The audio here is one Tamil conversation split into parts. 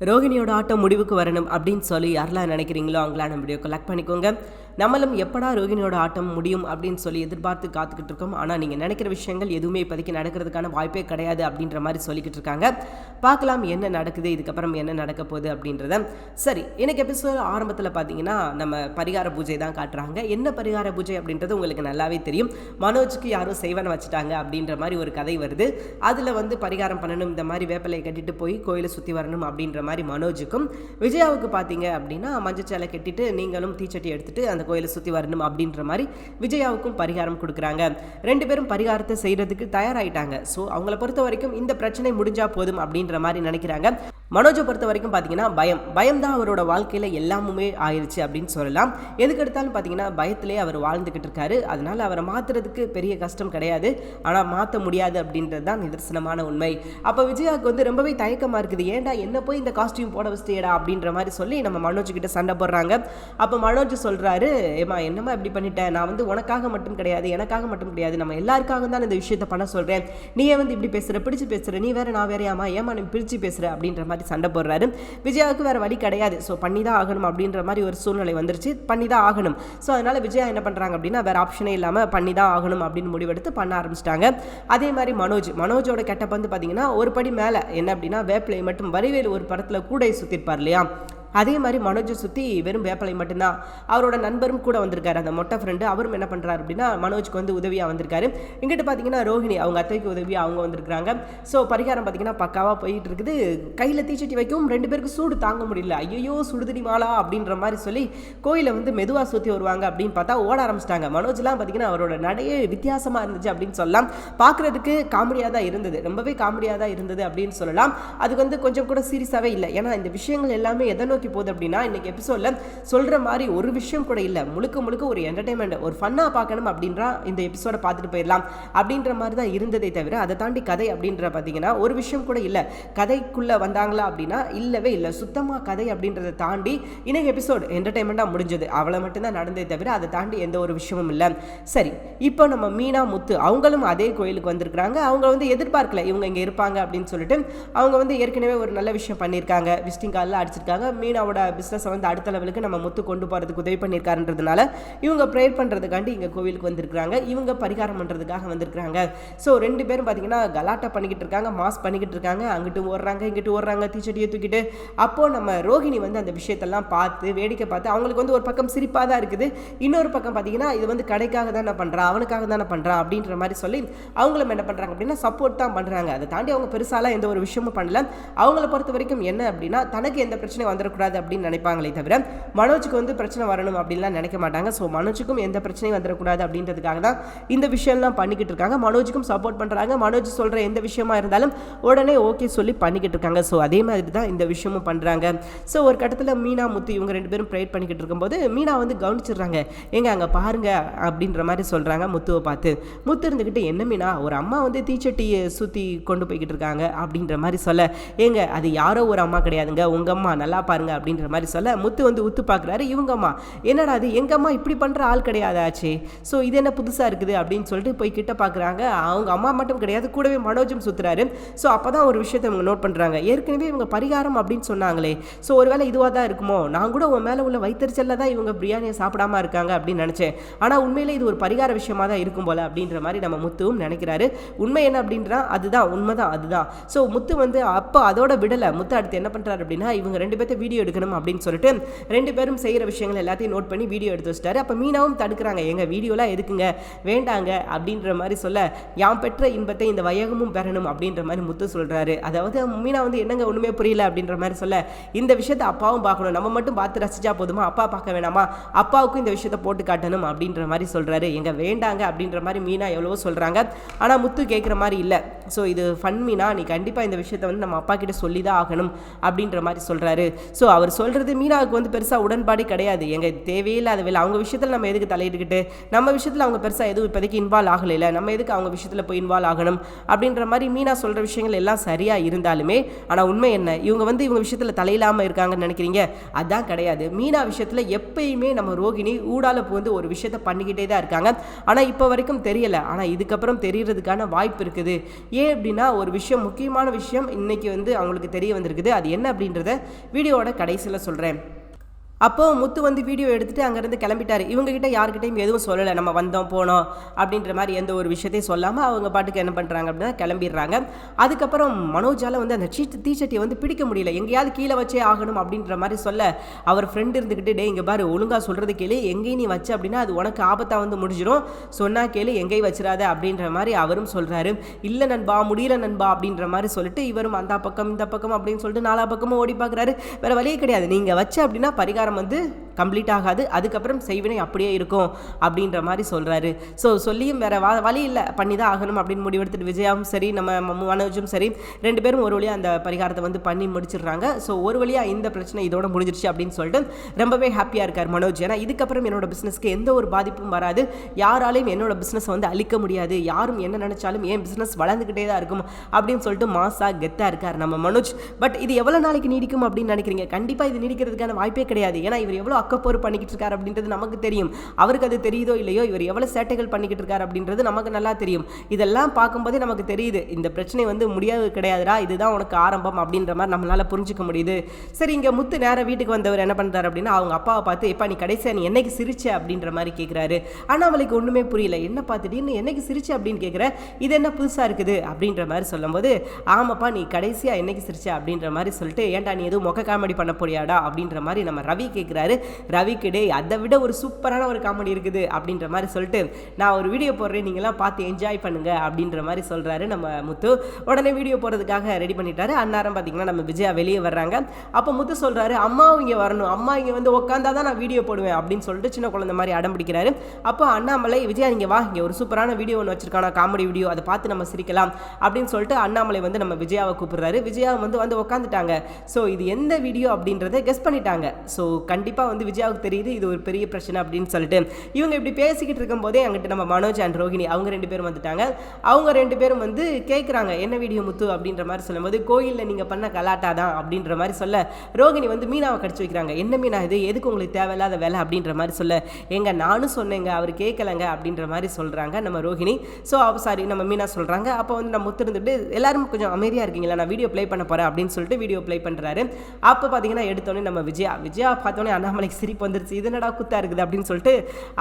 ரோகிணியோட ஆட்டம் முடிவுக்கு வரணும் அப்படின்னு சொல்லி யாரெல்லாம் நினைக்கிறீங்களோ அவங்களாம் நம்ம வீடியோ கலெக்ட் பண்ணிக்கோங்க. நம்மளும் எப்படா ரோகிணியோட ஆட்டம் முடியும் அப்படின்னு சொல்லி எதிர்பார்த்து காத்துக்கிட்டு இருக்கோம். ஆனால் நீங்கள் நினைக்கிற விஷயங்கள் எதுவுமே இப்போதைக்கு நடக்கிறதுக்கான வாய்ப்பே கிடையாது அப்படின்ற மாதிரி சொல்லிக்கிட்டு இருக்காங்க. பார்க்கலாம் என்ன நடக்குது இதுக்கப்புறம் என்ன நடக்க போகுது அப்படின்றத. சரி எனக்கு எபிசோட் ஆரம்பத்தில் பார்த்தீங்கன்னா நம்ம பரிகார பூஜை தான் காட்டுறாங்க. என்ன பரிகார பூஜை அப்படின்றது உங்களுக்கு நல்லாவே தெரியும். மனோஜுக்கு யாரும் செய்வனை வச்சுட்டாங்க அப்படின்ற மாதிரி ஒரு கதை வருது. அதில் வந்து பரிகாரம் பண்ணணும் இந்த மாதிரி வேப்பிலையை கட்டிட்டு போய் கோயிலை சுற்றி வரணும் அப்படின்ற மாதிரி மனோஜுக்கும் விஜயாவுக்கு பார்த்தீங்க அப்படின்னா மஞ்சச்சேலை கட்டிட்டு நீங்களும் தீச்சட்டி எடுத்துட்டு அந்த கோயிலை சுற்றி வரணும் அப்படின்ற மாதிரி விஜயாவுக்கும் பரிகாரம் கொடுக்குறாங்க. ரெண்டு பேரும் பரிகாரத்தை செய்கிறதுக்கு தயாராகிட்டாங்க ஸோ அவங்கள பொறுத்த வரைக்கும் இந்த பிரச்சனை முடிஞ்சா போதும் அப்படின்ற மாதிரி நினைக்கிறாங்க. மனோஜை பொறுத்த வரைக்கும் பார்த்தீங்கன்னா பயம். பயம் தான் அவரோட வாழ்க்கையில் எல்லாமுமே ஆயிடுச்சு அப்படின்னு சொல்லலாம். எதுக்கு எடுத்தாலும் பார்த்தீங்கன்னா பயத்திலே அவர் வாழ்ந்துக்கிட்டு இருக்காரு. அதனால் அவரை மாற்றுறதுக்கு பெரிய கஷ்டம் கிடையாது. ஆனால் மாற்ற முடியாது அப்படின்றது தான் நிதர்சனமான உண்மை. அப்போ விஜயாவுக்கு வந்து ரொம்பவே தயக்கமாக இருக்குது. ஏன்டா என்ன போய் இந்த காஸ்டியூம் போட வச்சுட்டேடா அப்படின்ற மாதிரி சொல்லி நம்ம மனோஜ் கிட்ட சண்டை போடுறாங்க. அப்போ மனோஜ் சொல்கிறாரு ஏமா என்னம்மா இப்படி பண்ணிட்டேன் நான் வந்து உனக்காக மட்டும் கிடையாது எனக்காக மட்டும் கிடையாது. நம்ம எல்லாருக்காக தான் இந்த விஷயத்தை பண்ண சொல்கிறேன் நீ வந்து இப்படி பேசுகிற பிடிச்சு பேசுகிற நீ வேற நான் வேறையாமா ஏமா நீ பிரித்து பேசுகிற அப்படின்ற மாதிரி சண்டை போடுறாரு. விஜயாவுக்கு வேற வழி கிடையாது. ஸோ பண்ணி தான் ஆகணும் அப்படின்ற மாதிரி ஒரு சூழ்நிலை வந்துருச்சு. பண்ணி தான் ஆகணும். ஸோ அதனால் விஜயா என்ன பண்ணுறாங்க அப்படின்னா வேற ஆப்ஷனே இல்லாமல் பண்ணி தான் ஆகணும் அப்படின்னு முடிவெடுத்து பண்ண ஆரம்பிச்சிட்டாங்க. அதே மாதிரி மனோஜ். மனோஜோட கெட்டப் வந்து பார்த்தீங்கன்னா ஒரு படி மேலே. என்ன அப்படின்னா வேப்பிலை மட்டும் வரிவேல் ஒரு படத்தில் கூடை சுற்றிருப்பார் இல்லையா? அதே மாதிரி மனோஜை சுற்றி வெறும் வேப்பலை மட்டும்தான். அவரோட நண்பரும் கூட வந்திருக்காரு. அந்த மொட்டை ஃப்ரெண்டு அவரும் என்ன பண்ணுறாரு அப்படின்னா மனோஜுக்கு வந்து உதவியாக வந்திருக்காரு. இங்கிட்டு பார்த்தீங்கன்னா ரோஹிணி அவங்க அத்தைக்கு உதவியாக அவங்க வந்திருக்கிறாங்க. ஸோ பரிகாரம் பார்த்தீங்கன்னா பக்காவாக போயிட்டு இருக்குது கையில் தீச்சட்டி வைக்கவும் ரெண்டு பேருக்கு சூடு தாங்க முடியல. ஐயோ சுடுதடி மாலா அப்படின்ற மாதிரி சொல்லி கோயிலை வந்து மெதுவாக சுற்றி வருவாங்க அப்படின்னு பார்த்தா ஓட ஆரம்பிச்சிட்டாங்க. மனோஜ்லாம் பார்த்தீங்கன்னா அவரோட நடையே வித்தியாசமாக இருந்துச்சு அப்படின்னு சொல்லலாம். பார்க்குறதுக்கு காமெடியாக தான் இருந்தது. ரொம்பவே காமெடியாக தான் இருந்தது அப்படின்னு சொல்லலாம். அது வந்து கொஞ்சம் கூட சீரியஸாகவே இல்லை. ஏன்னா இந்த விஷயங்கள் எல்லாமே எதை நோக்கி போகுது அப்படின்னா இன்னைக்கு எபிசோடில் சொல்கிற மாதிரி ஒரு விஷயம் கூட இல்லை. முழுக்க முழுக்க ஒரு என்டர்டைன்மெண்ட் ஒரு ஃபன்னாக பார்க்கணும் அப்படின்றா இந்த எபிசோடை பார்த்துட்டு போயிடலாம். அப்படின்ற மாதிரி தான் இருந்ததே தவிர அதை தாண்டி கதை அப்படின்ற பார்த்தீங்கன்னா ஒரு விஷயம் கூட இல்லை. கதைக்குள்ளே வந்தாங்களா அப்படின்னா இல்லவே இல்லை. சுத்தமாக கதை அப்படின்றத தாண்டி இன்னைக்கு எபிசோடு என்டர்டைன்மெண்ட்டாக முடிஞ்சது. அவ்வளோ மட்டும்தான் நடந்ததை தவிர அதை தாண்டி எந்த ஒரு விஷயமும் இல்லை. சரி இப்போ நம்ம மீனா முத்து அவங்களும் அதே கோயிலுக்கு வந்திருக்கிறாங்க. அவங்க வந்து எதிர்பார்க்கல இவங்க இங்கே இருப்பாங்க அப்படின்னு சொல்லிட்டு அவங்க வந்து ஏற்கனவே ஒரு நல்ல விஷயம் பண்ணியிருக்காங்க. விசிட்டிங் கார்டில் அடிச்சிருக்காங்க. மீனாவோட பிஸ்னஸை வந்து அடுத்த லெவலுக்கு நம்ம முத்து கொண்டு போகிறதுக்கு உதவி பண்ணியிருக்காருன்றதுனால இவங்க ப்ரேயர் பண்ணுறதுக்காண்டி இங்கே கோவிலுக்கு வந்திருக்கிறாங்க. இவங்க பரிகாரம் பண்ணுறதுக்காக வந்திருக்கிறாங்க. ஸோ ரெண்டு பேரும் பார்த்தீங்கன்னா கலாட்டா பண்ணிக்கிட்டு இருக்காங்க மாஸ் பண்ணிக்கிட்டு இருக்காங்க. அங்கிட்டு ஓடுறாங்க இங்கிட்டு ஓடுறாங்க தீச்சட்டியை தூக்கிட்டு. அப்போது நம்ம ரோஹிணி வந்து அந்த விஷயத்தெல்லாம் பார்த்து வேடிக்கை பார்த்து அவங்களுக்கு வந்து ஒரு பக்கம் சிரிப்பாக தான் இருக்குது. இன்னொரு பக்கம் பார்த்தீங்கன்னா இது வந்து கடைக்காக தானே பண்ணுறான் அவனுக்காக தானே பண்ணுறான் அப்படின்ற மாதிரி சொல்லி அவங்களும் என்ன பண்ணுறாங்க அப்படின்னா சப்போர்ட் தான் பண்ணுறாங்க அதை தாண்டி அவங்க பெருசாலாம் எந்த ஒரு விஷயமும் பண்ணல. அவங்கள பொறுத்த வரைக்கும் என்ன அப்படின்னா தனக்கு எந்த பிரச்சனையும் வந்துடக்கூடாது அப்படின்னு நினைப்பாங்களே தவிர மனோஜுக்கு வந்து பிரச்சனை வரணும் அப்படின்லாம் நினைக்க மாட்டாங்க. ஸோ மனோஜுக்கும் எந்த பிரச்சனையும் வந்துடக்கூடாது அப்படின்றதுக்காக தான் இந்த விஷயம்லாம் பண்ணிக்கிட்டு இருக்காங்க. மனோஜுக்கும் சப்போர்ட் பண்ணுறாங்க மனோஜ் சொல்கிற எந்த விஷயமா இருந்தாலும் உடனே ஓகே சொல்லி பண்ணிக்கிட்டு இருக்காங்க. ஸோ அதே மாதிரி தான் இந்த விஷயமும் பண்ணுறாங்க ஸோ ஒரு கட்டத்தில் மீனா முத்து இவங்க ரெண்டு பேரும் ப்ரேட் பண்ணிக்கிட்டு இருக்கும்போது மீனா வந்து கவனிச்சிடுறாங்க. ஏங்க அங்கே பாருங்க அப்படின்ற மாதிரி சொல்கிறாங்க முத்துவை பார்த்து. முத்து இருந்துக்கிட்டு என்ன மீனா ஒரு அம்மா வந்து தீச்சட்டியை சுற்றி கொண்டு போய்கிட்டு இருக்காங்க அப்படின்ற மாதிரி சொல்ல. ஏங்க அது யாரோ ஒரு அம்மா கிடையாதுங்க. உங்கள் அம்மா நல்லா பாருங்க அப்படின்ற மாதிரி சொல்ல முத்து வந்து உத்து பார்க்குறாரு. இவங்க அம்மா என்னடா அது எங்கம்மா இப்படி பண்ணுற ஆள் கிடையாதாச்சு? ஸோ இது என்ன புதுசாக இருக்குது? அப்படின்னு சொல்லிட்டு போய் கிட்ட பார்க்குறாங்க. அவங்க அம்மா மட்டும் கிடையாது கூடவே மனோஜும் சுற்றுறாரு ஸோ அப்போ தான் ஒரு விஷயத்தை இவங்க நோட் பண்ணுறாங்க ஏற்கனவே இவங்க பரிகாரம் அப்படின்னு சொன்னாங்களே. ஸோ ஒருவேளை இதுவாக தான் இருக்குமோ? நான் கூட உன் மேலே உள்ள வைத்தறிச்சலில் தான் இவங்க பிரியாணியை சாப்பிடாம இருக்காங்க அப்படின்னு நினச்சேன். ஆனால் உண்மையிலே இது ஒரு பரிகார விஷயமா தான் இருக்கும் போல அப்படின்ற மாதிரி நம்ம முத்துவும் நினைக்கிறாரு. உண்மை என்ன அப்படின்றா அதுதான் உண்மைதான் அதுதான். ஸோ முத்து வந்து அப்போ அதோட விடலை. முத்து அடுத்து என்ன பண்ணுறாரு அப்படின்னா இவங்க ரெண்டு பேர்த்த வீடியோ எடுக்கணும் அப்படின்னு சொல்லிட்டு ரெண்டு பேரும் செய்கிற விஷயங்கள் எல்லாத்தையும் நோட் பண்ணி வீடியோ எடுத்து வச்சிட்டாரு. அப்போ மீனாவும் தடுக்கிறாங்க எங்கள் வீடியோலாம் எதுக்குங்க? வேண்டாங்க. அப்படின்ற மாதிரி சொல்ல யாம் பெற்ற இன்பத்தை இந்த வயகமும் பெறணும். அப்படின்ற மாதிரி முத்து சொல்கிறாரு அதாவது மீனா வந்து என்னங்க ஒன்றுமே புரியல அப்படின்ற மாதிரி சொல்ல இந்த விஷயத்தை அப்பாவும் பார்க்கணும். நம்ம மட்டும் பார்த்து ரசிச்சா போதுமா? அப்பா பார்க்க வேணாமா? அப்பாவுக்கும் இந்த விஷயத்தை போட்டு காட்டணும். அப்படின்ற மாதிரி சொல்கிறாரு எங்க வேண்டாங்க. அப்படின்ற மாதிரி மீனா எவ்வளவோ சொல்கிறாங்க ஆனால் முத்து கேட்குற மாதிரி இல்லை. ஸோ இது ஃபன் மீனா. நீ கண்டிப்பாக இந்த விஷயத்தை வந்து நம்ம அப்பா கிட்ட சொல்லி தான் ஆகணும் அப்படின்ற மாதிரி சொல்கிறாரு ஸோ ஸோ அவர் சொல்கிறது மீனாவுக்கு வந்து பெருசாக உடன்பாடு கிடையாது. எங்கள் தேவையில்லாத வேலை. அவங்க விஷயத்தில் நம்ம எதுக்கு தலையிட்டுக்கிட்டு நம்ம விஷயத்தில் அவங்க பெருசாக எதுவும் இப்போதைக்கு இன்வால்வ் ஆகலையில. நம்ம எதுக்கு அவங்க விஷயத்தில் போய் இன்வால்வ் ஆகணும்? அப்படின்ற மாதிரி மீனா சொல்கிற விஷயங்கள் எல்லாம் சரியாக இருந்தாலுமே ஆனால் உண்மை என்ன? இவங்க வந்து இவங்க விஷயத்தில் தலையில்லாமல் இருக்காங்கன்னு நினைக்கிறீங்க? அதான் கிடையாது. மீனா விஷயத்தில் எப்பயுமே நம்ம ரோகிணி ஊடால வந்து ஒரு விஷயத்த பண்ணிக்கிட்டே தான் இருக்காங்க. ஆனால் இப்போ வரைக்கும் தெரியலை. ஆனால் இதுக்கப்புறம் தெரியறதுக்கான வாய்ப்பு இருக்குது. ஏன் அப்படின்னா ஒரு விஷயம் முக்கியமான விஷயம் இன்னைக்கு வந்து அவங்களுக்கு தெரிய வந்திருக்குது. அது என்ன அப்படின்றத வீடியோவோட கடைசியில் சொல்கிறேன் அப்போ முத்து வந்து வீடியோ எடுத்துட்டு அங்கேருந்து கிளம்பிட்டார். இவங்ககிட்ட யார்கிட்டையும் எதுவும் சொல்லலை. நம்ம வந்தோம் போனோம் அப்படின்ற மாதிரி எந்த ஒரு விஷயத்தையும் சொல்லாமல் அவங்க பாட்டுக்கு என்ன பண்ணுறாங்க அப்படின்னா கிளம்பிடுறாங்க. அதுக்கப்புறம் மனோஜால வந்து அந்த சீட்டு தீச்சட்டியை வந்து பிடிக்க முடியல. எங்கேயாவது கீழே வச்சே ஆகணும் அப்படின்ற மாதிரி சொல்ல அவர் ஃப்ரெண்டு இருந்துக்கிட்டு டே இங்கே பாரு ஒழுங்காக சொல்கிறது கேளு. எங்கேயும் நீ வச்ச அப்படின்னா அது உனக்கு ஆபத்தாக வந்து முடிஞ்சிடும் சொன்னால் கேளு எங்கேயும் வச்சிடாத அப்படின்ற மாதிரி அவரும் சொல்கிறாரு இல்லை நண்பா முடியல நண்பா அப்படின்ற மாதிரி சொல்லிட்டு இவரும் அந்த பக்கம் இந்த பக்கம் அப்படின்னு சொல்லிட்டு நாலா பக்கமும் ஓடி பார்க்குறாரு. வேறு வழியே கிடையாது. நீங்கள் வச்ச அப்படின்னா பரிகாரம் வந்து கம்ப்ளீட் ஆகாது. அதுக்கப்புறம் செய்வினை அப்படியே இருக்கும் அப்படின்ற மாதிரி சொல்கிறாரு ஸோ சொல்லியும் வேற வா வழி இல்லை. பண்ணி தான் ஆகணும் அப்படின்னு முடிவெடுத்துட்டு விஜயாவும் சரி நம்ம மனோஜும் சரி ரெண்டு பேரும் ஒரு வழியாக அந்த பரிகாரத்தை வந்து பண்ணி முடிச்சிடுறாங்க. ஸோ ஒரு வழியாக இந்த பிரச்சனை இதோட முடிஞ்சிருச்சு அப்படின்னு சொல்லிட்டு ரொம்பவே ஹாப்பியாக இருக்கார் மனோஜ். ஏன்னா இதுக்கப்புறம் என்னோட பிஸ்னஸ்க்கு எந்த ஒரு பாதிப்பும் வராது. யாராலையும் என்னோட பிஸ்னஸ் வந்து அழிக்க முடியாது. யாரும் என்ன நினச்சாலும் என் பிஸ்னஸ் வளர்ந்துக்கிட்டே தான் இருக்கும் அப்படின்னு சொல்லிட்டு மாசா கெத்தாக இருக்கார் நம்ம மனோஜ். பட் இது எவ்வளோ நாளைக்கு நீடிக்கும் அப்படின்னு நினைக்கிறீங்க? கண்டிப்பாக இது நீடிக்கிறதுக்கான வாய்ப்பே கிடையாது. ஏன்னா இவர் எவ்வளோ அக்கப்போர் பண்ணிக்கிட்டு இருக்காரு அப்படின்றது நமக்கு தெரியும். அவருக்கு அது தெரியுதோ இல்லையோ இவர் எவ்வளோ சேட்டைகள் பண்ணிக்கிட்டு இருக்காரு அப்படின்றது நமக்கு நல்லா தெரியும். இதெல்லாம் பார்க்கும்போதே நமக்கு தெரியுது. இந்த பிரச்சனை வந்து முடியாது கிடையாதுடா இதுதான் உனக்கு ஆரம்பம் அப்படின்ற மாதிரி நம்மளால புரிஞ்சுக்க முடியுது. சரி இங்கே முத்து நேரம் வீட்டுக்கு வந்தவர் என்ன பண்ணுறாரு அப்படின்னா அவங்க அப்பாவை பார்த்து எப்பா நீ கடைசியாக நீ என்னைக்கு சிரிச்ச? அப்படின்ற மாதிரி கேட்குறாரு அண்ணாமலைக்கு ஒன்றுமே புரியல. என்ன பார்த்துட்டு என்னைக்கு சிரிச்ச? அப்படின்னு கேட்குற இது என்ன புதுசாக இருக்குது? அப்படின்ற மாதிரி சொல்லும்போது ஆமாப்பா நீ கடைசியாக என்னைக்கு சிரிச்ச? அப்படின்ற மாதிரி சொல்லிட்டு ஏன்டா நீ எதுவும் மொக்க காமெடி பண்ண போறியாடா? அப்படின்ற மாதிரி நம்ம ரவி கேட்குறாரு ரவிக்கு டே அதை விட ஒரு சூப்பரான ஒரு காமெடி இருக்குது. அப்படின்ற மாதிரி சொல்லிட்டு நான் ஒரு வீடியோ போடுறேன் நீங்களாம் பார்த்து என்ஜாய் பண்ணுங்க. அப்படின்ற மாதிரி சொல்கிறாரு நம்ம முத்து. உடனே வீடியோ போடுறதுக்காக ரெடி பண்ணிட்டாரு. அந்நேரம் பார்த்தீங்கன்னா நம்ம விஜயா வெளியே வர்றாங்க. அப்போ முத்து சொல்கிறாரு அம்மாவும் இங்கே வரணும். அம்மா இங்கே வந்து உட்காந்தா தான் நான் வீடியோ போடுவேன். அப்படின்னு சொல்லிட்டு சின்ன குழந்தை மாதிரி அடம் பிடிக்கிறாரு. அப்போ அண்ணாமலை விஜயா இங்கே வா. இங்கே ஒரு சூப்பரான வீடியோ ஒன்று வச்சிருக்கானா? Comedy video. அதை பார்த்து நம்ம சிரிக்கலாம். அப்படின்னு சொல்லிட்டு அண்ணாமலை வந்து நம்ம விஜயாவை கூப்பிடுறாரு. விஜயா வந்து வந்து உட்காந்துட்டாங்க ஸோ இது எந்த வீடியோ அப்படின்றத கெஸ் பண்ணிட்டாங்க. ஸோ கண்டிப்பாக வந்து விஜயாவுக்கு தெரியுது இது ஒரு பெரிய பிரச்சனை அப்படின்னு சொல்லிட்டு. இவங்க இப்படி பேசிக்கிட்டு இருக்கும்போதே எங்கிட்ட நம்ம மனோஜ் அண்ட் ரோஹிணி அவங்க ரெண்டு பேரும் வந்துட்டாங்க. அவங்க ரெண்டு பேரும் வந்து கேட்குறாங்க என்ன வீடியோ முத்து? அப்படின்ற மாதிரி சொல்லும்போது கோயிலில் நீங்கள் பண்ண கலாட்டா தான் அப்படின்ற மாதிரி சொல்ல ரோகிணி வந்து மீனாவை கடிச்சு வைக்கிறாங்க. என்ன மீனா இது? எதுக்கு உங்களுக்கு தேவையில்லாத வேலை? அப்படின்ற மாதிரி சொல்ல எங்க நானும் சொன்னேங்க அவர் கேட்கலங்க அப்படின்ற மாதிரி சொல்கிறாங்க நம்ம ரோஹிணி. ஸோ அவ சாரி நம்ம மீனா சொல்கிறாங்க அப்போ வந்து நம்ம முத்துருந்துட்டு எல்லாரும் கொஞ்சம் அமைதியாக இருக்கீங்களா? நான் வீடியோ ப்ளே பண்ண போகிறேன் அப்படின்னு சொல்லிட்டு வீடியோ ப்ளே பண்ணுறாரு அப்போ பார்த்தீங்கன்னா எடுத்தோடனே நம்ம விஜயா விஜயா பார்த்தோன்னே அண்ணாமலைக்கு சிரிப்பு வந்துருச்சு. இது என்னடா குத்தா இருக்குது அப்படின்னு சொல்லிட்டு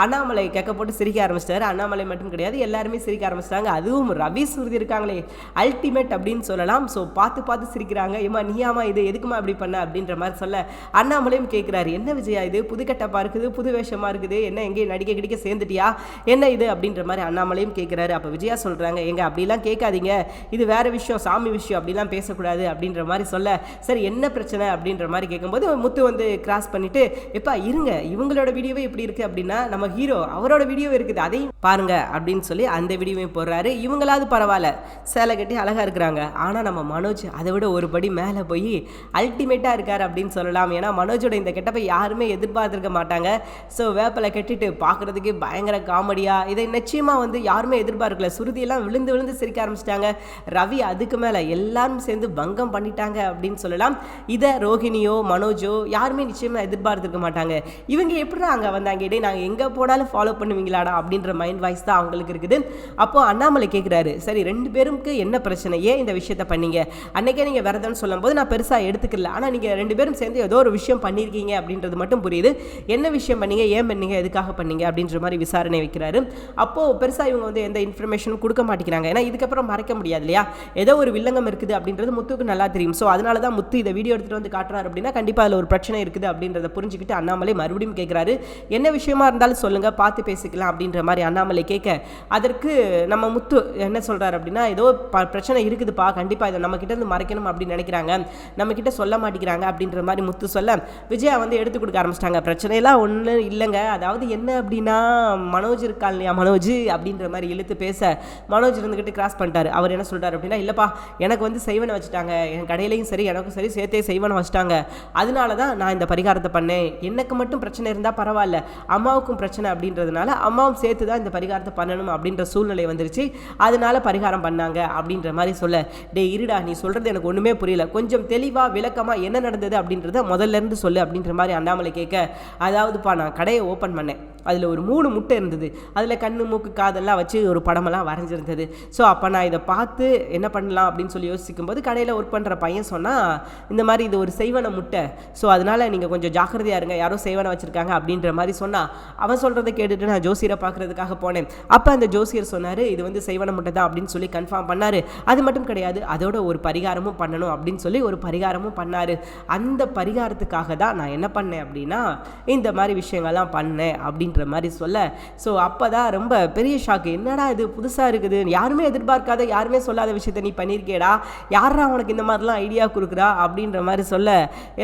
அண்ணாமலை கேட்க போட்டு சிரிக்க ஆரம்பிச்சிட்டாரு. அண்ணாமலை மட்டும் கிடையாது எல்லாருமே சிரிக்க ஆரம்பிச்சிட்டாங்க. அதுவும் ரவி சுருதி இருக்காங்களே அல்டிமேட் அப்படின்னு சொல்லலாம். ஸோ பார்த்து பார்த்து சிரிக்கிறாங்க. ஏமா நீயாமா இது எதுக்குமா இப்படி பண்ண? அப்படின்ற மாதிரி சொல்ல அண்ணாமலையும் கேட்குறாரு என்ன விஜயா இது? புது இருக்குது? புது வேஷமாக இருக்குது? என்ன எங்கேயும் நடிக்க கிடிக்க சேர்ந்துட்டியா? என்ன இது? அப்படின்ற மாதிரி அண்ணாமலையும் கேட்குறாரு அப்போ விஜயா சொல்கிறாங்க எங்க அப்படிலாம் கேட்காதீங்க. இது வேற விஷயம் சாமி விஷயம். அப்படிலாம் பேசக்கூடாது. அப்படின்ற மாதிரி சொல்ல சரி என்ன பிரச்சனை? அப்படின்ற மாதிரி கேட்கும்போது முத்து வந்து கிராஸ் பண்ணிட்டு எப்பா இருங்க. இவங்களோட வீடியோவே எப்படி இருக்கு அப்படின்னா நம்ம ஹீரோ அவரோட வீடியோ இருக்குது. அதையும் பாருங்க. அப்படின்னு சொல்லி அந்த வீடியோவையும் போடுறாரு. இவங்களாவது பரவாயில்ல. சேலை கட்டி அழகா இருக்கிறாங்க. ஆனா நம்ம மனோஜ் அதை விட ஒரு படி மேலே போய் அல்டிமேட்டா இருக்காரு அப்படின்னு சொல்லலாம். ஏன்னா மனோஜோட இந்த கெட்டப்பை யாருமே எதிர்பார்த்துருக்க மாட்டாங்க. ஸோ வேப்பலை கட்டிட்டு பார்க்கறதுக்கே பயங்கர காமெடியா. இதை நிச்சயமா வந்து யாருமே எதிர்பார்க்கல. சுருதியெல்லாம் விழுந்து விழுந்து சிரிக்க ஆரம்பிச்சிட்டாங்க. ரவி அதுக்கு மேலே எல்லாரும் சேர்ந்து பங்கம் பண்ணிட்டாங்க அப்படின்னு சொல்லலாம். இதை ரோஹிணியோ மனோஜோ யாருமே நிச்சயமா எதிர்பார்த்துருக்க மாட்டாங்க இவங்க எப்படி அங்கே வந்தாங்க? இடே நாங்கள் எங்கே போனாலும் ஃபாலோ பண்ணுவீங்களாடா அப்படின்ற மைண்ட் வாய்ஸ் தான் அவங்களுக்கு இருக்குது. அப்போ அண்ணாமலை கேட்குறாரு சரி ரெண்டு பேருக்கு என்ன பிரச்சனை? ஏன் இந்த விஷயத்த பண்ணீங்க? அன்னைக்கே நீங்கள் விரதம்னு சொல்லும்போது நான் பெருசாக எடுத்துக்கல. ஆனால் நீங்கள் ரெண்டு பேரும் சேர்ந்து ஏதோ ஒரு விஷயம் பண்ணியிருக்கீங்க அப்படின்றது மட்டும் புரியுது. என்ன விஷயம் பண்ணீங்க? ஏன் பண்ணீங்க? எதுக்காக பண்ணீங்க? அப்படின்ற மாதிரி விசாரணை வைக்கிறாரு. அப்போது பெருசாக இவங்க வந்து எந்த இன்ஃபர்மேஷனும் கொடுக்க மாட்டேங்கிறாங்க. ஏன்னா இதுக்கப்புறம் மறைக்க முடியாது இல்லையா? ஏதோ ஒரு வில்லங்கம் இருக்குது அப்படின்றது முத்துக்கு நல்லா தெரியும். ஸோ அதனால தான் முத்து இதை வீடியோ எடுத்துகிட்டு வந்து காட்டுறாரு அப்படின்னா கண்டிப்பாக அதில் ஒரு பிரச்சனை இருக்குது அப்படின்னு அப்படின்றத புரிஞ்சுக்கிட்டு அண்ணாமலை மறுபடியும் கேட்குறாரு என்ன விஷயமா இருந்தாலும் சொல்லுங்கள் பார்த்து பேசிக்கலாம் அப்படின்ற மாதிரி அண்ணாமலை கேட்க அதற்கு நம்ம முத்து என்ன சொல்கிறார் அப்படின்னா ஏதோ ப பிரச்சனை இருக்குதுப்பா கண்டிப்பாக இதை நம்ம இருந்து மறைக்கணும் அப்படின்னு நினைக்கிறாங்க. நம்ம கிட்ட சொல்ல மாட்டேங்கிறாங்க அப்படின்ற மாதிரி முத்து சொல்ல விஜயா வந்து எடுத்து கொடுக்க ஆரம்பிச்சிட்டாங்க. பிரச்சனையெல்லாம் ஒன்றும் இல்லைங்க. அதாவது என்ன அப்படின்னா மனோஜ் இருக்கா இல்லையா மனோஜ்? அப்படின்ற மாதிரி இழுத்து பேச மனோஜ் இருந்துக்கிட்டு கிராஸ் பண்ணிட்டாரு. அவர் என்ன சொல்கிறார் அப்படின்னா இல்லைப்பா எனக்கு வந்து செய்வனை வச்சுட்டாங்க. என் கடையிலையும் சரி எனக்கும் சரி சேர்த்தே செய்வனை வச்சுட்டாங்க. அதனால தான் நான் இந்த பரிகாரம் பரிகாரத்தை பண்ணேன். எனக்கு மட்டும் பிரச்சனை இருந்தால் பரவாயில்ல. அம்மாவுக்கும் பிரச்சனை அப்படின்றதுனால அம்மாவும் சேர்த்து தான் இந்த பரிகாரத்தை பண்ணணும் அப்படின்ற சூழ்நிலை வந்துருச்சு. அதனால பரிகாரம் பண்ணாங்க அப்படின்ற மாதிரி சொல்ல. டே இருடா நீ சொல்கிறது எனக்கு ஒன்றுமே புரியல. கொஞ்சம் தெளிவாக விளக்கமாக என்ன நடந்தது அப்படின்றத முதல்ல இருந்து சொல்லு அப்படின்ற மாதிரி அண்ணாமலை கேட்க. அதாவதுப்பா நான் கடையை ஓப்பன் பண்ணேன். அதில் ஒரு மூணு முட்டை இருந்தது. அதில் கண்ணு மூக்கு காதெல்லாம் வச்சு ஒரு படமெல்லாம் வரைஞ்சிருந்தது. ஸோ அப்போ நான் இதை பார்த்து என்ன பண்ணலாம் அப்படின்னு சொல்லி யோசிக்கும்போது கடையில் ஒர்க் பண்ணுற பையன் சொன்னால் இந்த மாதிரி இது ஒரு செய்வன முட்டை. ஸோ அதனால் நீங்கள் கொஞ்சம் ஜாக்கிரதையாக இருங்க. யாரோ சேவனை வச்சுருக்காங்க அப்படின்ற மாதிரி சொன்னால் அவன் சொல்கிறத கேட்டுட்டு நான் ஜோசியரை பார்க்குறதுக்காக போனேன். அப்போ அந்த ஜோசியர் சொன்னார் இது வந்து செய்வன முட்டை தான் அப்படின்னு சொல்லி கன்ஃபார்ம் பண்ணார். அது மட்டும் கிடையாது அதோட ஒரு பரிகாரமும் பண்ணணும் அப்படின்னு சொல்லி ஒரு பரிகாரமும் பண்ணார். அந்த பரிகாரத்துக்காக தான் நான் என்ன பண்ணேன் அப்படின்னா இந்த மாதிரி விஷயங்கள்லாம் பண்ணேன் அப்படின்ற மாதிரி சொல்ல. ஸோ அப்போ தான் ரொம்ப பெரிய ஷாக்கு என்னடா இது புதுசாக இருக்குது. யாருமே எதிர்பார்க்காத யாருமே சொல்லாத விஷயத்த நீ பண்ணியிருக்கேடா. யாரா உனக்கு இந்த மாதிரிலாம் ஐடியா கொடுக்குறா அப்படின்ற மாதிரி சொல்ல.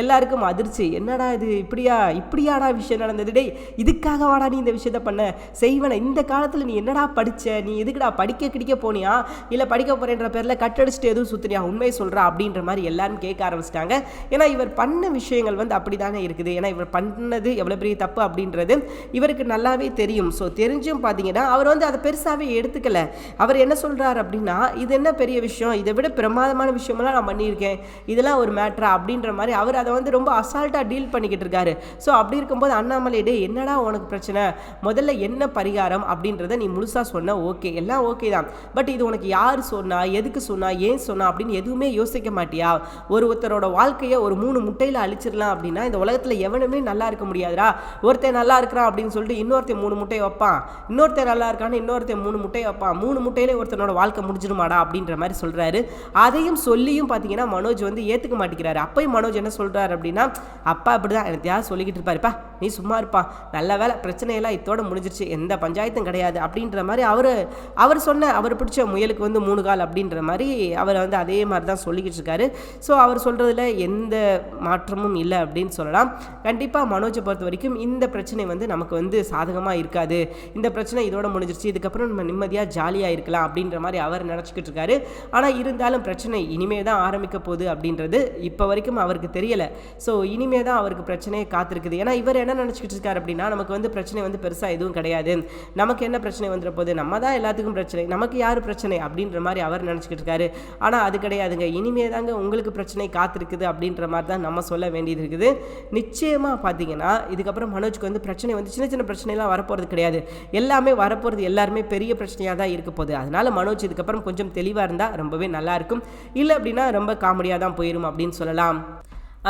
எல்லாருக்கும் அதிர்ச்சி. என்னடா இது இப்படியா இப்படியாடா விஷயம் நடந்தது. டே இதுக்காக வாடா நீ இந்த விஷயத்த பண்ண. செய்வன இந்த காலத்தில் நீ என்னடா படிச்ச? நீ எதுக்குடா படிக்க கிடைக்க போனியா? இல்லை படிக்க போறேன்ற பேரில் கட்டடிச்சுட்டு எதுவும் சுத்துனியா? உண்மையை சொல்கிறா அப்படின்ற மாதிரி எல்லாரும் கேட்க ஆரம்பிச்சிட்டாங்க. ஏன்னா இவர் பண்ண விஷயங்கள் வந்து அப்படி தானே இருக்குது. ஏன்னா இவர் பண்ணது எவ்வளோ பெரிய தப்பு அப்படின்றது இவருக்கு நல்லாவே தெரியும். ஸோ தெரிஞ்சும் பார்த்தீங்கன்னா அவர் வந்து அதை பெருசாகவே எடுத்துக்கல. அவர் என்ன சொல்கிறார் அப்படின்னா இது என்ன பெரிய விஷயம்? இதை விட பிரமாதமான விஷயமெல்லாம் நான் பண்ணியிருக்கேன். இதெல்லாம் ஒரு மேட்ரா அப்படின்ற மாதிரி அவர் அதை வந்து ரொம்ப அசால்ட்டாக டீல் பண்ணி பண்ணிக்கிட்டு இருக்காரு ஸோ அப்படி இருக்கும்போது அண்ணாமலை டே என்னடா உனக்கு பிரச்சனை? முதல்ல என்ன பரிகாரம்? அப்படின்றத நீ முழுசாக சொன்ன ஓகே. எல்லாம் ஓகே தான். பட் இது உனக்கு யார் சொன்னா எதுக்கு சொன்னா ஏன் சொன்னா அப்படின்னு எதுவுமே யோசிக்க மாட்டியா? ஒரு ஒருத்தரோட வாழ்க்கையை ஒரு மூணு முட்டையில் அழிச்சிடலாம் அப்படின்னா இந்த உலகத்தில் எவனுமே நல்லா இருக்க முடியாதுடா. ஒருத்தன் நல்லா இருக்கிறான் அப்படின்னு சொல்லிட்டு இன்னொருத்தன் மூணு முட்டையை வைப்பான். இன்னொருத்தன் நல்லா இருக்கான்னு இன்னொருத்தன் மூணு முட்டையை வைப்பான். மூணு முட்டையிலே ஒருத்தனோட வாழ்க்கை முடிஞ்சிருமாடா அப்படின்ற மாதிரி சொல்கிறாரு அதையும் சொல்லியும் பார்த்தீங்கன்னா மனோஜ் வந்து ஏற்றுக்க மாட்டேங்கிறாரு. அப்பயும் மனோஜ் என்ன சொல்கிறாரு அப்படின்னா அப்பா இப்படி தான் எனக்கு யார் சொல்லிக்கிட்டு இருப்பாருப்பா நீ சும்மா இருப்பா. நல்ல வேலை பிரச்சனையெல்லாம் இதோட முடிஞ்சிருச்சு. எந்த பஞ்சாயத்தும் கிடையாது. அப்படின்ற மாதிரி அவர் அவர் சொன்ன அவர் பிடிச்ச முயலுக்கு வந்து மூணு கால் அப்படின்ற மாதிரி அவர் வந்து அதே மாதிரி தான் சொல்லிக்கிட்டு இருக்காரு. ஸோ அவர் சொல்கிறதுல எந்த மாற்றமும் இல்லை அப்படின்னு சொல்லலாம். கண்டிப்பாக மனோஜை பொறுத்த வரைக்கும் இந்த பிரச்சனை வந்து நமக்கு வந்து சாதகமாக இருக்காது. இந்த பிரச்சனை இதோட முடிஞ்சிருச்சு. இதுக்கப்புறம் நம்ம நிம்மதியாக ஜாலியாக இருக்கலாம் அப்படின்ற மாதிரி அவர் நினச்சிக்கிட்டு இருக்காரு. ஆனால் இருந்தாலும் பிரச்சனை இனிமே தான் ஆரம்பிக்க போகுது அப்படின்றது இப்போ வரைக்கும் அவருக்கு தெரியலை. ஸோ இனிமே தான் அவருக்கு பிரச்சனையே காத்திருக்குது. ஏன்னா இவர் என்ன நினச்சிக்கிட்டு இருக்காரு அப்படின்னா நமக்கு வந்து பிரச்சனை வந்து பெருசாக எதுவும் கிடையாது. நமக்கு என்ன பிரச்சனை வந்துட போது நம்ம தான் எல்லாத்துக்கும் பிரச்சனை நமக்கு யார் பிரச்சனை அப்படின்ற மாதிரி அவர் நினச்சிக்கிட்டு இருக்காரு. ஆனால் அது கிடையாதுங்க. இனிமே தாங்க உங்களுக்கு பிரச்சனை காத்திருக்குது அப்படின்ற மாதிரி தான் நம்ம சொல்ல வேண்டியது இருக்குது. நிச்சயமாக பார்த்தீங்கன்னா இதுக்கப்புறம் மனோஜ்க்கு வந்து பிரச்சனை வந்து சின்ன சின்ன பிரச்சனைலாம் வரப்போகிறது கிடையாது. எல்லாமே வரப்போகிறது எல்லாருமே பெரிய பிரச்சனையாக தான் இருக்க போகுது. அதனால் மனோஜ் இதுக்கப்புறம் கொஞ்சம் தெளிவாக இருந்தால் ரொம்பவே நல்லா இருக்கும். இல்லை அப்படின்னா ரொம்ப காமெடியாக தான் போயிடும் அப்படின்னு சொல்லலாம்.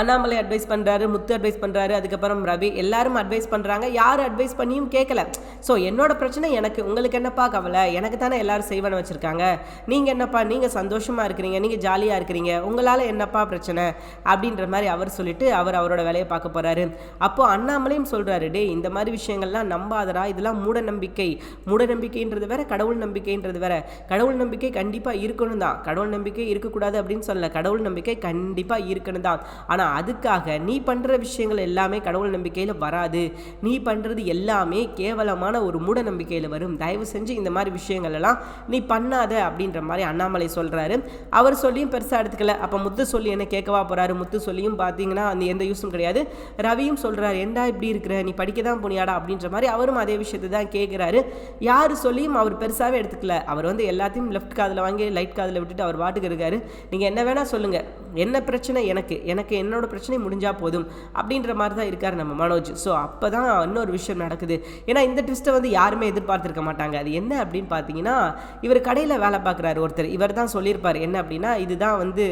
அண்ணாமலை அட்வைஸ் பண்ணுறாரு முத்து அட்வைஸ் பண்ணுறாரு அதுக்கப்புறம் ரவி. எல்லாரும் அட்வைஸ் பண்ணுறாங்க யார் அட்வைஸ் பண்ணியும் கேட்கல ஸோ என்னோட பிரச்சனை எனக்கு. உங்களுக்கு என்னப்பா கவலை? எனக்கு தானே எல்லாரும் செய்வன வச்சுருக்காங்க. நீங்கள் என்னப்பா? நீங்கள் சந்தோஷமாக இருக்கிறீங்க. நீங்கள் ஜாலியாக இருக்கிறீங்க. உங்களால் என்னப்பா பிரச்சனை? அப்படின்ற மாதிரி அவர் சொல்லிட்டு அவர் அவரோட வேலையை பார்க்க போகிறாரு அப்போது அண்ணாமலையும் சொல்கிறாரு டே இந்த மாதிரி விஷயங்கள்லாம் நம்பாதடா. இதெல்லாம் மூட நம்பிக்கை. மூட நம்பிக்கைன்றது வேற கடவுள் நம்பிக்கைன்றது வேற. கடவுள் நம்பிக்கை கண்டிப்பாக இருக்கணும் தான். கடவுள் நம்பிக்கை இருக்கக்கூடாது அப்படின்னு சொல்லலை. கடவுள் நம்பிக்கை கண்டிப்பாக இருக்கணும் தான். ஆனால் அதுக்காக நீ பண்ணுற விஷயங்கள் எல்லாமே கடவுள் நம்பிக்கையில் வராது. நீ பண்ணுறது எல்லாமே கேவலமான ஒரு மூட நம்பிக்கையில் வரும். தயவு செஞ்சு இந்த மாதிரி விஷயங்கள் எல்லாம் நீ பண்ணாத அப்படின்ற மாதிரி அண்ணாமலை சொல்கிறாரு அவர் சொல்லியும் பெருசாக எடுத்துக்கல. அப்போ முத்து சொல்லி என்ன கேட்கவா போகிறாரு முத்து சொல்லியும் பார்த்தீங்கன்னா அந்த எந்த யூஸும் கிடையாது. ரவியும் சொல்கிறாரு ஏண்டா இப்படி இருக்கிற? நீ படிக்க தான் போனியாடா? அப்படின்ற மாதிரி அவரும் அதே விஷயத்தை தான் கேட்குறாரு யார் சொல்லியும் அவர் பெருசாகவே எடுத்துக்கல. அவர் வந்து எல்லாத்தையும் லெஃப்ட் காதில் வாங்கி லைட் காதில் விட்டுட்டு அவர் பாட்டுக்கு இருக்காரு. நீங்கள் என்ன வேணால் சொல்லுங்கள் என்ன பிரச்சனை? எனக்கு. எனக்கு என்ன என்னோட பிரச்சனை முடிஞ்சால் போதும் அப்படின்ற மாதிரி தான் இருக்கார் நம்ம மனோஜ். ஸோ அப்போ தான் இன்னொரு விஷயம் நடக்குது. ஏன்னா இந்த ட்விஸ்ட்டை வந்து யாருமே எதிர்பார்த்துருக்க மாட்டாங்க. அது என்ன அப்படின்னு பார்த்தீங்கன்னா இவர் கடையில் வேலை பார்க்குறாரு ஒருத்தர். இவர் தான் சொல்லியிருப்பார். என்ன அப்படின்னா இதுதான் வந்து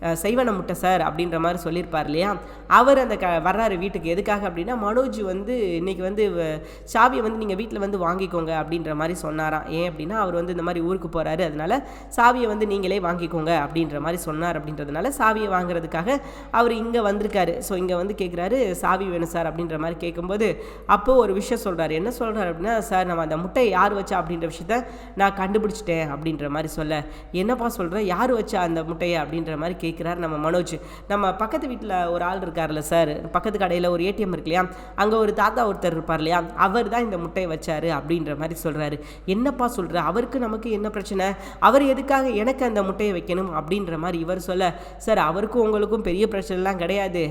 சைவன செய்வன முட்டை சார் அப்படின்ற மாதிரி சொல்லியிருப்பார் இல்லையா? அவர் அந்த க வர்றாரு வீட்டுக்கு. எதுக்காக அப்படின்னா மனோஜ் வந்து இன்றைக்கி வந்து வ- சாவியை வந்து நீங்கள் வீட்டில் வந்து வாங்கிக்கோங்க அப்படின்ற மாதிரி சொன்னாராம். ஏன் அப்படின்னா அவர் வந்து இந்த மாதிரி ஊருக்கு போகிறாரு அதனால சாவியை வந்து நீங்களே வாங்கிக்கோங்க அப்படின்ற மாதிரி சொன்னார் அப்படின்றதுனால சாவியை வாங்குறதுக்காக அவர் இங்கே வந்திருக்காரு. ஸோ இங்கே வந்து கேட்குறாரு சாவி வேணும் சார் அப்படின்ற மாதிரி கேட்கும்போது அப்போது ஒரு விஷயம் சொல்கிறாரு என்ன சொல்கிறாரு அப்படின்னா சார் நம்ம அந்த முட்டையை யார் வச்சா? அப்படின்ற விஷயத்த நான் கண்டுபிடிச்சிட்டேன் அப்படின்ற மாதிரி சொல்ல. என்னப்பா சொல்கிறேன் யார் வச்சா அந்த முட்டையை? அப்படின்ற மாதிரி கேட்குறாரு நம்ம மனோஜ். நம்ம பக்கத்து வீட்டில் ஒரு ஆள் இருக்கார்ல சார் பக்கத்து கடையில் ஒரு ஏடிஎம் இருக்கு இல்லையா? அங்கே ஒரு தாத்தா ஒருத்தர் இருப்பார் இல்லையா? அவர் தான் இந்த முட்டையை வச்சார் அப்படின்ற மாதிரி சொல்கிறாரு என்னப்பா சொல்கிற அவருக்கு நமக்கு என்ன பிரச்சனை? அவர் எதுக்காக எனக்கு அந்த முட்டையை வைக்கணும் அப்படின்ற மாதிரி இவர் சொல்ல சார் அவருக்கும் உங்களுக்கும் பெரிய பிரச்சனைலாம் கிடையாது.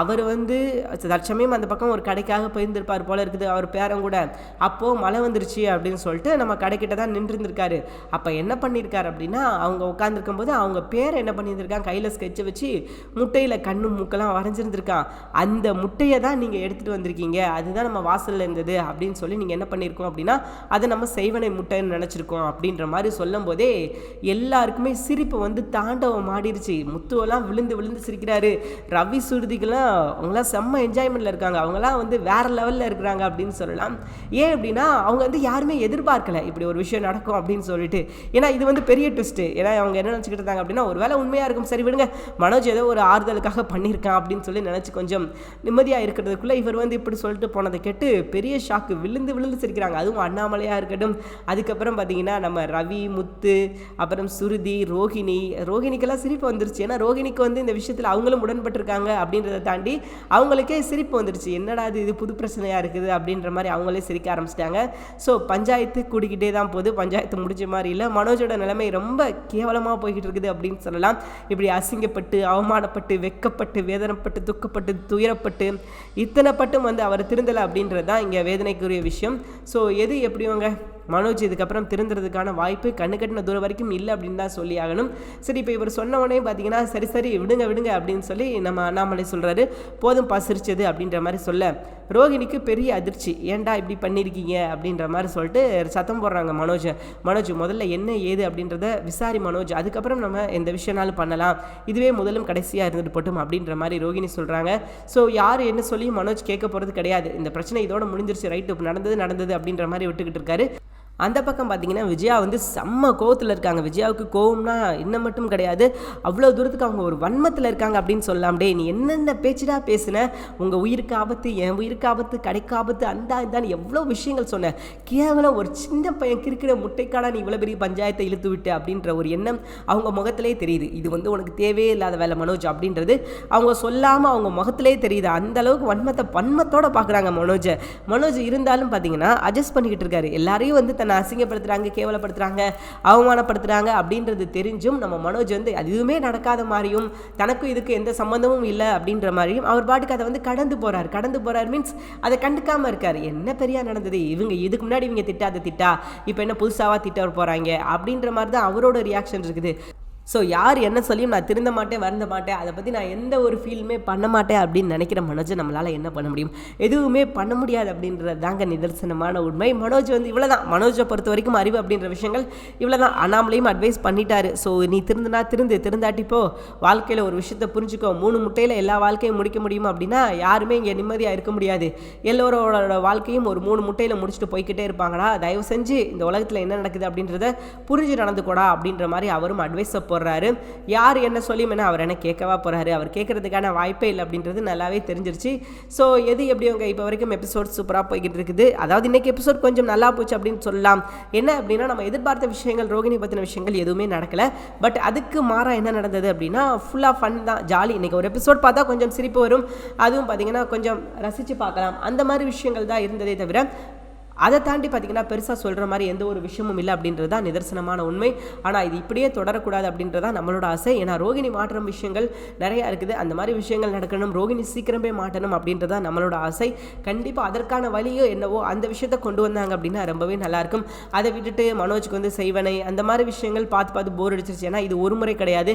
அவர் வந்து தற்சமயம் அந்த பக்கம் ஒரு கடைக்காக போயிருந்திருப்பார் போல இருக்குது அவர் பேரம் கூட. அப்போது மழை வந்துருச்சு அப்படின்னு சொல்லிட்டு நம்ம கடைக்கிட்ட தான் நின்றுருந்துருக்காரு. அப்போ என்ன பண்ணியிருக்காரு அப்படின்னா அவங்க உட்காந்துருக்கும் போது அவங்க பேர் என்ன பண்ணியிருந்திருக்காங்க கையில் ஸ்கெட்சை வச்சு முட்டையில் கண்ணு மூக்கெல்லாம் வரைஞ்சிருந்துருக்கான் அந்த முட்டையை தான் நீங்கள் எடுத்துகிட்டு வந்திருக்கீங்க. அதுதான் நம்ம வாசலில் இருந்தது அப்படின்னு சொல்லி நீங்கள் என்ன பண்ணியிருக்கோம் அப்படின்னா அதை நம்ம செய்வனை முட்டைன்னு நினச்சிருக்கோம் அப்படின்ற மாதிரி சொல்லும் போதே எல்லாருக்குமே சிரிப்பு வந்து தாண்டவம் ஆடிருச்சு. முத்துவெல்லாம் விழுந்து விழுந்து சிரிக்கிறாரு. ரவி சுருதிக்கெல்லாம் அவங்களாம் செம்ம என்ஜாய்மெண்ட்டில் இருக்காங்க. அவங்களாம் வந்து வேற லெவலில் இருக்கிறாங்க அப்படின்னு சொல்லலாம். ஏன் அப்படின்னா அவங்க வந்து யாருமே எதிர்பார்க்கல இப்படி ஒரு விஷயம் நடக்கும் அப்படின்னு சொல்லிட்டு. ஏன்னா இது வந்து பெரிய ட்விஸ்ட்டு ஏன்னா அவங்க என்ன நினச்சிக்கிட்டு இருந்தாங்க அப்படின்னா ஒரு வேலை உண்மையாக இருக்கும். சரி விடுங்க. மனோஜ் ஏதோ ஒரு ஆறுதலுக்காக பண்ணியிருக்கான் அப்படின்னு சொல்லி நினச்சி கொஞ்சம் நிம்மதியாக இருக்கிறதுக்குள்ளே இவர் வந்து இப்படி சொல்லிட்டு போனதை கேட்டு பெரிய ஷாக்கு விழுந்து விழுந்து சிரிக்கிறாங்க. அதுவும் அண்ணாமலையாக இருக்கட்டும். அதுக்கப்புறம் பார்த்தீங்கன்னா நம்ம ரவி முத்து அப்புறம் சுருதி ரோஹிணி. ரோஹிணிக்கெல்லாம் சிரிப்பு வந்துருச்சு. ஏன்னா ரோஹிணிக்கு வந்து இந்த விஷயத்தில் அவங்களும் உடன்பட்டிருக்காங்க அப்படின்றத தாண்டி அவங்களுக்கே சிரிப்பு வந்துருச்சு. என்னடா இது? இது புது பிரச்சனையாக இருக்குது அப்படின்ற மாதிரி அவங்களே சிரிக்க ஆரம்பிச்சிட்டாங்க. ஸோ பஞ்சாயத்து கூடிக்கிட்டே தான் போகுது. பஞ்சாயத்து முடிஞ்ச மாதிரி இல்லை. மனோஜோட நிலைமை ரொம்ப கேவலமாக போய்கிட்டு இருக்குது அப்படின்னு சொல்லலாம். இப்படி அசிங்கப்பட்டு அவமானப்பட்டு வெக்கப்பட்டு வேதனைப்பட்டு துக்கப்பட்டு துயரப்பட்டு இத்தனை பட்டும் வந்து அவர் திருந்தலை அப்படின்றது தான் இங்கே வேதனைக்குரிய விஷயம். ஸோ எது எப்படியோங்க? மனோஜ் இதுக்கப்புறம் திருந்துறதுக்கான வாய்ப்பு கண்ணு கட்டின தூரம் வரைக்கும் இல்லை அப்படின்னு தான் சொல்லி ஆகணும். சரி இப்போ இவர் சொன்ன உடனே பார்த்தீங்கன்னா சரி சரி விடுங்க விடுங்க அப்படின்னு சொல்லி நம்ம அண்ணாமலை சொல்கிறாரு போதும் பசிரிச்சது அப்படின்ற மாதிரி சொல்ல. ரோஹிணிக்கு பெரிய அதிர்ச்சி. ஏன்டா இப்படி பண்ணியிருக்கீங்க அப்படின்ற மாதிரி சொல்லிட்டு சத்தம் போடுறாங்க மனோஜ். மனோஜ் முதல்ல என்ன ஏது அப்படின்றத விசாரி மனோஜ். அதுக்கப்புறம் நம்ம எந்த விஷயம்னாலும் பண்ணலாம். இதுவே முதலும் கடைசியாக இருந்துட்டு போட்டும் அப்படின்ற மாதிரி ரோகிணி சொல்கிறாங்க ஸோ யார் என்ன சொல்லி மனோஜ் கேட்க போகிறது கிடையாது. இந்த பிரச்சனை இதோட முடிஞ்சிருச்சு. ரைட்டு நடந்தது நடந்தது அப்படின்ற மாதிரி விட்டுக்கிட்டு இருக்காரு. அந்த பக்கம் பார்த்தீங்கன்னா விஜயா வந்து செம்ம கோவத்தில் இருக்காங்க. விஜயாவுக்கு கோவம்னா இன்னும் மட்டும் கிடையாது. அவ்வளோ தூரத்துக்கு அவங்க ஒரு வன்மத்தில் இருக்காங்க அப்படின்னு சொல்லலாம். டே நீ என்னென்ன பேச்சுடா பேசின? உங்கள் உயிருக்கு ஆபத்து என் உயிருக்கு ஆபத்து கடைக்கு ஆபத்து அந்த இதான் எவ்வளோ விஷயங்கள் சொன்ன. கேவலம் ஒரு சின்ன பையன் கிறுக்கிற முட்டைக்காடா நீ இவ்வளோ பெரிய பஞ்சாயத்தை இழுத்து விட்டு அப்படின்ற ஒரு எண்ணம் அவங்க முகத்திலே தெரியுது. இது வந்து உனக்கு தேவையே இல்லாத வேலை மனோஜ் அப்படின்றது அவங்க சொல்லாமல் அவங்க முகத்திலே தெரியுது. அந்த அளவுக்கு வன்மத்தை பன்மத்தோடு பார்க்குறாங்க மனோஜை. மனோஜ் இருந்தாலும் பார்த்தீங்கன்னா அட்ஜஸ்ட் பண்ணிக்கிட்டு இருக்காரு. எல்லாரையும் வந்து தன்னை அசிங்கப்படுத்துகிறாங்க கேவலப்படுத்துகிறாங்க அவமானப்படுத்துகிறாங்க அப்படின்றது தெரிஞ்சும் நம்ம மனோஜ் வந்து அது எதுவுமே நடக்காத மாதிரியும் தனக்கும் இதுக்கு எந்த சம்மந்தமும் இல்லை அப்படின்ற மாதிரியும் அவர் பாட்டுக்கு அதை வந்து கடந்து போகிறார் கடந்து போகிறார் மீன்ஸ் அதை கண்டுக்காமல் இருக்கார். என்ன பெரியா நடந்தது? இவங்க இதுக்கு முன்னாடி இவங்க திட்டாத திட்டா இப்போ என்ன புதுசாவா திட்ட போகிறாங்க அப்படின்ற மாதிரி தான் அவரோட ரியாக்ஷன் இருக்குது. ஸோ யார் என்ன சொல்லியும் நான் திருந்த மாட்டேன் வருந்த மாட்டேன் அதை பற்றி நான் எந்த ஒரு ஃபீலுமே பண்ண மாட்டேன் அப்படின்னு நினைக்கிற மனோஜை நம்மளால் என்ன பண்ண முடியும்? எதுவுமே பண்ண முடியாது அப்படின்றது தாங்க நிதர்சனமான உண்மை. மனோஜ் வந்து இவ்வளோ தான் மனோஜை பொறுத்த வரைக்கும் அறிவு அப்படின்ற விஷயங்கள் இவ்வளோ தான் அண்ணாமலையும் அட்வைஸ் பண்ணிட்டாரு. ஸோ நீ திருந்தினா திருந்து திருந்தாட்டிப்போ வாழ்க்கையில் ஒரு விஷயத்தை புரிஞ்சுக்கோ. மூணு முட்டையில் எல்லா வாழ்க்கையும் முடிக்க முடியும் அப்படின்னா யாருமே இங்கே நிம்மதியாக இருக்க முடியாது. எல்லோரோட வாழ்க்கையும் ஒரு மூணு முட்டையில் முடிச்சுட்டு போய்க்கிட்டே இருப்பாங்கடா. தயவு செஞ்சு இந்த உலகத்தில் என்ன நடக்குது அப்படின்றத புரிஞ்சு நடந்துக்கூடா அப்படின்ற மாதிரி அவரும் அட்வைஸை போடுறாரு. யார் என்ன சொல்லியும் அவர் என்ன கேட்கவா போகிறாரு அவர் கேட்கறதுக்கான வாய்ப்பே இல்லை அப்படின்றது நல்லாவே தெரிஞ்சிருச்சு. ஸோ எது எப்படி அவங்க இப்போ வரைக்கும் எபிசோட் சூப்பராக போய்கிட்டு இருக்குது? அதாவது இன்னைக்கு எபிசோட் கொஞ்சம் நல்லா போச்சு அப்படின்னு சொல்லலாம். என்ன அப்படின்னா நம்ம எதிர்பார்த்த விஷயங்கள் ரோகிணி பற்றின விஷயங்கள் எதுவுமே நடக்கலை. பட் அதுக்கு மாறா என்ன நடந்தது அப்படின்னா ஃபுல்லாக ஃபன் தான் ஜாலி இன்றைக்கி ஒரு எபிசோட் பார்த்தா கொஞ்சம் சிரிப்பு வரும். அதுவும் பார்த்தீங்கன்னா கொஞ்சம் ரசித்து பார்க்கலாம். அந்த மாதிரி விஷயங்கள் தான் இருந்ததே தவிர அதை தாண்டி பார்த்தீங்கன்னா பெருசாக சொல்கிற மாதிரி எந்த ஒரு விஷயமும் இல்லை அப்படின்றது தான் நிதர்சனமான உண்மை. ஆனால் இது இப்படியே தொடரக்கூடாது அப்படின்றது தான் நம்மளோட ஆசை. ஏன்னா ரோகிணி மாற்றம் விஷயங்கள் நிறையா இருக்குது. அந்த மாதிரி விஷயங்கள் நடக்கணும். ரோகிணி சீக்கிரமே மாட்டணும் அப்படின்றது தான் நம்மளோட ஆசை. கண்டிப்பாக அதற்கான வழியோ என்னவோ அந்த விஷயத்த கொண்டு வந்தாங்க அப்படின்னா ரொம்பவே நல்லாயிருக்கும் அதை விட்டுட்டு மனோஜுக்கு வந்து செய்வனை அந்த மாதிரி விஷயங்கள் பார்த்து பார்த்து போர் அடிச்சிருச்சு. ஏன்னா இது ஒரு முறை கிடையாது.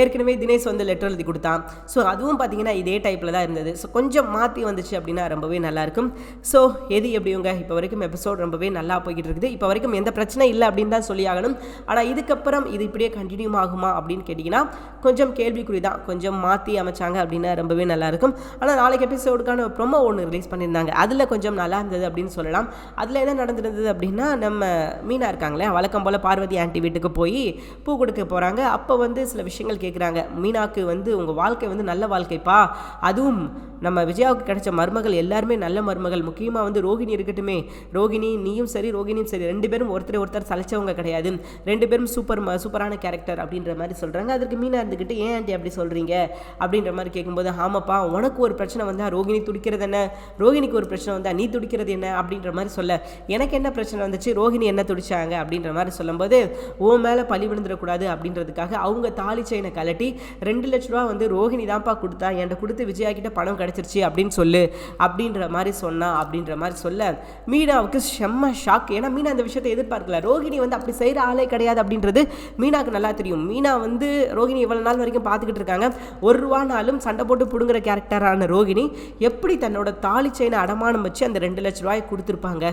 ஏற்கனவே தினேஷ் வந்து லெட்டர் எழுதி கொடுத்தான். ஸோ அதுவும் பார்த்தீங்கன்னா இதே டைப்பில் தான் இருந்தது. ஸோ கொஞ்சம் மாற்றி வந்துச்சு அப்படின்னா ரொம்பவே நல்லாயிருக்கும் ஸோ எது எப்படிங்க இப்போ வரைக்கும் எபிசோட் ரொம்பவே நல்லா போய்கிட்டு இருக்குது. இப்போ வரைக்கும் எந்த பிரச்சனை இல்லை அப்படின்னு தான் சொல்லி ஆகணும். ஆனால் இதுக்கப்புறம் இது இப்படியே கண்டினியூ ஆகுமா அப்படின்னு கேட்டிங்கன்னா கொஞ்சம் கேள்விக்குறி தான். கொஞ்சம் மாற்றி அமைச்சாங்க அப்படின்னா ரொம்பவே நல்லாயிருக்கும் ஆனால் நாளைக்கு எபிசோடுக்கான ப்ரொமோ ஒன்று ரிலீஸ் பண்ணியிருந்தாங்க. அதில் கொஞ்சம் நல்லா இருந்தது அப்படின்னு சொல்லலாம். அதில் என்ன நடந்திருந்தது அப்படின்னா நம்ம மீனா இருக்காங்களே வழக்கம் போல் பார்வதி ஆண்டி வீட்டுக்கு போய் பூ கொடுக்க போகிறாங்க அப்போ வந்து சில விஷயங்கள் கேட்குறாங்க மீனாக்கு வந்து உங்கள் வாழ்க்கை வந்து நல்ல வாழ்க்கைப்பா. அதுவும் நம்ம விஜயாவுக்கு கிடைச்ச மருமகள் எல்லாருமே நல்ல மருமகள். முக்கியமாக வந்து ரோகிணி இருக்கட்டுமே. ரோகிணி நீயும் சரி ரோகிணியும் சரி. ரெண்டு பேரும் ஒருத்தர் ஒருத்தர் சலைச்சவங்க கிடையாது. ரெண்டு பேரும் சூப்பர் சூப்பரான கேரக்டர் அப்படின்ற மாதிரி சொல்கிறாங்க அதற்கு மீனா இருந்துக்கிட்டு ஏன் ஆண்டி அப்படி சொல்கிறீங்க அப்படின்ற மாதிரி கேட்கும்போது ஆமாப்பா உனக்கு ஒரு பிரச்சனை வந்தால் ரோகிணி துடிக்கிறது என்ன? ரோகிணிக்கு ஒரு பிரச்சனை வந்தால் நீ துடிக்கிறது என்ன? அப்படின்ற மாதிரி சொல்ல எனக்கு என்ன பிரச்சனை வந்துச்சு? ரோகிணி என்ன துடிச்சாங்க? அப்படின்ற மாதிரி சொல்லும்போது ஓ மேலே பழி விழுந்துடக்கூடாது அப்படின்றதுக்காக அவங்க தாலி செயினை கலட்டி ரெண்டு லட்ச ரூபா வந்து ரோஹிணி தான்ப்பா கொடுத்தா என்கிட்ட கொடுத்து விஜயா கிட்ட பணம் கிடச்சிருச்சு அப்படின்னு சொல்லு அப்படின்ற மாதிரி சொன்னா அப்படின்ற மாதிரி சொல்ல மீனாவுக்கு செம்ம ஷாக் ஏன்னா மீனா அந்த விஷயத்தை எதிர்பார்க்கல. ரோஹிணி வந்து அப்படி செய்கிற ஆளே கிடையாது அப்படின்றது மீனாவுக்கு நல்லா தெரியும். மீனா வந்து ரோஹிணி இவ்வளோ நாள் வரைக்கும் பார்த்துக்கிட்டு இருக்காங்க. ஒரு ரூபானாலும் சண்டை போட்டு பிடுங்குற கேரக்டரான ரோஹிணி எப்படி தன்னோட தாலி செயினை அடமானம் வச்சு அந்த ரெண்டு லட்ச ரூபாயை கொடுத்துருப்பாங்க?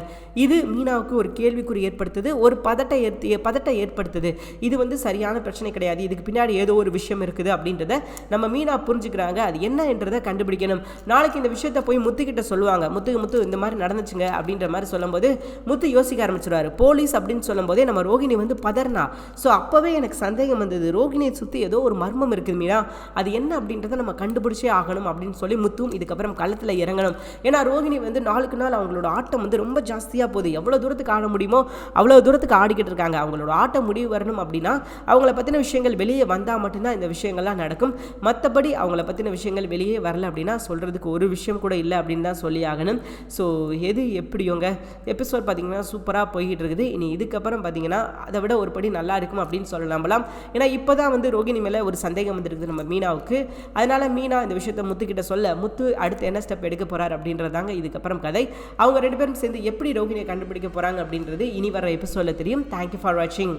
இது மீனாவுக்கு ஒரு கேள்விக்குறி ஏற்படுத்துது. ஒரு பதட்டை பதட்டை ஏற்படுத்துது. இது வந்து சரியான பிரச்சனை கிடையாது. இதுக்கு பின்னாடி ஏதோ ஒரு விஷயம் இருக்குது அப்படின்றத நம்ம மீனா புரிஞ்சுக்கிறாங்க. அது என்னன்றதை கண்டுபிடிக்கணும். நாளைக்கு இந்த விஷயத்த போய் முத்துக்கிட்ட சொல்லுவாங்க. முத்து முத்து இந்த மாதிரி நடந்துச்சுங்க அப்படின்ற மாதிரி சொல்லும்போது முத்து யோசிக்க ஆரம்பிச்சிருவாரு. போலீஸ் அப்படின்னு சொல்லும்போதே நம்ம ரோகிணி வந்து பதர்னா ஸோ அப்போவே எனக்கு சந்தேகம் வந்தது. ரோகிணியை சுற்றி ஏதோ ஒரு மர்மம் இருக்குது மீனா. அது என்ன அப்படின்றத நம்ம கண்டுபிடிச்சே ஆகணும் அப்படின்னு சொல்லி முத்தும் இதுக்கப்புறம் களத்தில் இறங்கணும். ஏன்னா ரோகிணி வந்து நாளுக்கு நாள் அவங்களோட ஆட்டம் வந்து ரொம்ப ஜாஸ்தியாக போகுது. எவ்வளோ தூரத்துக்கு ஆட முடியுமோ அவ்வளோ தூரத்துக்கு ஆடிக்கிட்டு இருக்காங்க. அவங்களோட ஆட்டம் முடிவு வரணும் அப்படின்னா அவங்கள பற்றின விஷயங்கள் வெளியே வந்தால் மட்டும் மட்டும்தான் இந்த விஷயங்கள்லாம் நடக்கும். மற்றபடி அவங்கள பற்றின விஷயங்கள் வெளியே வரல அப்படின்னா சொல்கிறதுக்கு ஒரு விஷயம் கூட இல்லை அப்படின்னு தான் சொல்லி ஆகணும். ஸோ எது எப்படியோங்க? எபிசோட் பார்த்தீங்கன்னா சூப்பராக போய்கிட்டு இருக்குது இனி இதுக்கப்புறம் பார்த்தீங்கன்னா அதை விட ஒரு படி நல்லா இருக்கும் அப்படின்னு சொல்லலாம்பலாம். ஏன்னா இப்போ தான் வந்து ரோகிணி மேலே ஒரு சந்தேகம் வந்துருக்குது நம்ம மீனாவுக்கு. அதனால் மீனா இந்த விஷயத்தை முத்துக்கிட்ட சொல்ல முத்து அடுத்து என்ன ஸ்டெப் எடுக்க போகிறார் அப்படின்றதாங்க இதுக்கப்புறம் கதை. அவங்க ரெண்டு பேரும் சேர்ந்து எப்படி ரோகிணியை கண்டுபிடிக்க போகிறாங்க அப்படின்றது இனி வர எபிசோடில் தெரியும். தேங்க்யூ ஃபார் வாட்சிங்